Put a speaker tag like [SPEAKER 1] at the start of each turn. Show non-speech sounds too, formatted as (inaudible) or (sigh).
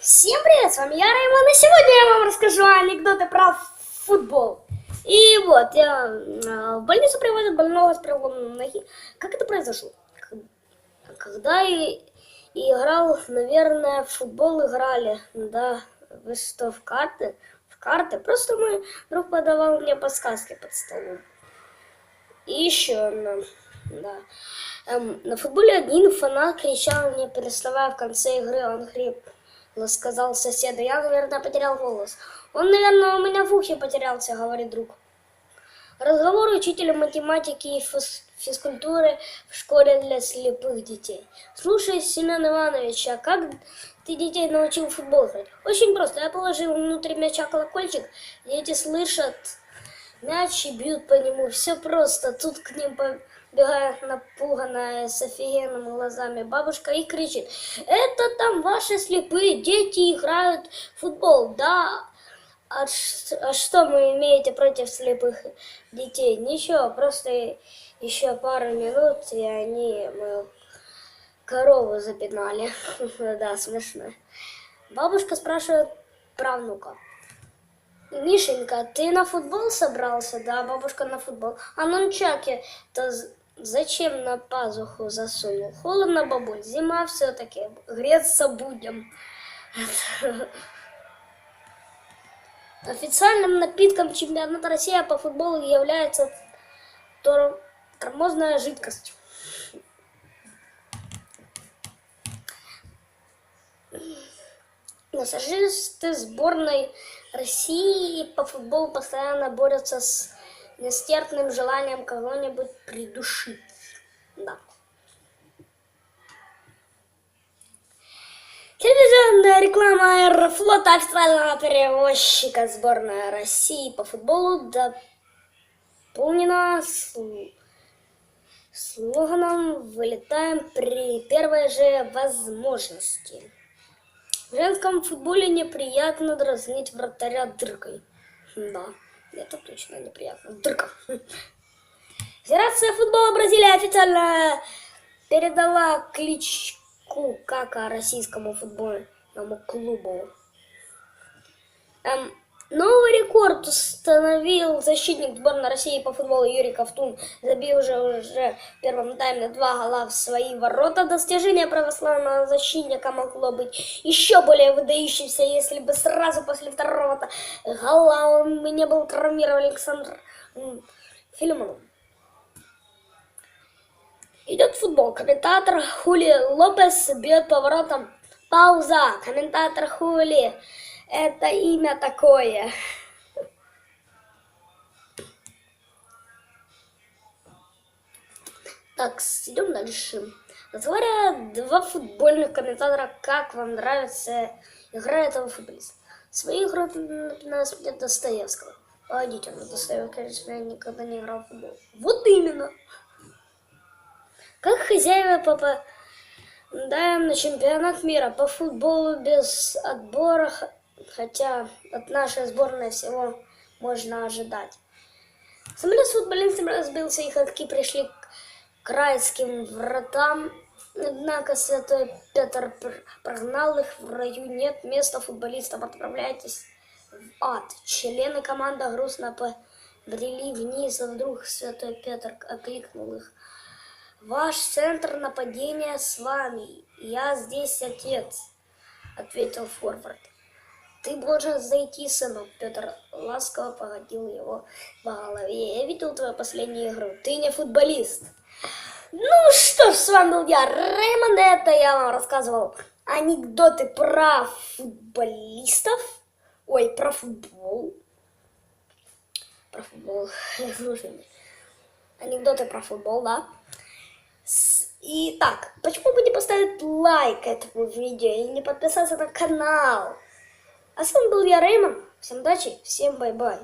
[SPEAKER 1] Всем привет, с вами я, Раймон, и сегодня я вам расскажу анекдоты про футбол. И вот, я, э, в больницу приводят больного с переломом ноги. Как это произошло? Когда и, и играл, наверное, в футбол играли, да, вы что, в карты? В карты? Просто мой друг подавал мне подсказки под столом. И еще, ну, да. Эм, на футболе один фанат кричал, не переставая в конце игры, он сказал соседу, я, наверное, потерял голос. Он, наверное, у меня в ухе потерялся, говорит друг. Разговор учителя математики и физ- физкультуры в школе для слепых детей. Слушай, Семен Иванович, а как ты детей научил футбол играть? Очень просто. Я положил внутрь мяча колокольчик, дети слышат мяч и бьют по нему. Все просто. Тут к ним побегает напуганная с офигенными глазами бабушка и кричит. Это там ваши слепые дети играют в футбол. Да, а, а что вы имеете против слепых детей? Ничего, просто еще пару минут, и они мою корову запинали. (laughs) Да, смешно. Бабушка спрашивает правнука. Мишенька, ты на футбол собрался? Да, бабушка на футбол. А нунчаки-то зачем на пазуху засунул? Холодно, бабуль, зима все-таки. Греться будем. Официальным напитком чемпионата России по футболу является тор- тормозная жидкость. Массажисты сборной России по футболу постоянно борются с нестерпным желанием кого-нибудь придушить. Да. Телевизионная реклама Аэрофлота официального перевозчика сборной России по футболу дополнена сл- слоганом «Вылетаем при первой же возможности». В женском футболе неприятно дразнить вратаря дыркой. Да, это точно неприятно. Дырка. Федерация футбола Бразилии официально передала кличку Кака российскому футбольному клубу. Эм, новый рекорд установил защитник сборной России по футболу Юрий Ковтун. Забил уже, уже в первом тайме два гола в свои ворота. Достижение православного защитника могло быть еще более выдающимся, если бы сразу после второго гола он не был травмирован Александр Филимонов. Идет футбол. Комментатор Хули Лопес бьет поворотом. Пауза. Комментатор Хули. Это имя такое. Так, идем дальше. Разговаривают два футбольных комментатора. Как вам нравится игра этого футболиста? Свои игры напоминают мне Достоевского. Погодите, но Достоевский, конечно, никогда не играл в футбол. Вот именно. Как хозяева попадаем на чемпионат мира по футболу без отбора, хотя от нашей сборной всего можно ожидать. Самолет с футболистами разбился, и ходки пришли к райским вратам. Однако святой Петр пр- прогнал их в раю. Нет места футболистам, отправляйтесь в ад. Члены команды грустно побрели вниз, а вдруг святой Петр окликнул их. Ваш центр нападения с вами. Я здесь отец, ответил форвард. Ты должен зайти, сынок. Петр ласково погладил его по голове. Я видел твою последнюю игру. Ты не футболист. Ну что ж, с вами был я, Рэймонд. Это я вам рассказывал анекдоты про футболистов. Ой, про футбол. Про футбол. (laughs) Анекдоты про футбол, да. С- И так, почему бы не поставить лайк этому видео и не подписаться на канал? А с вами был я, Реймон. Всем удачи, всем бай-бай.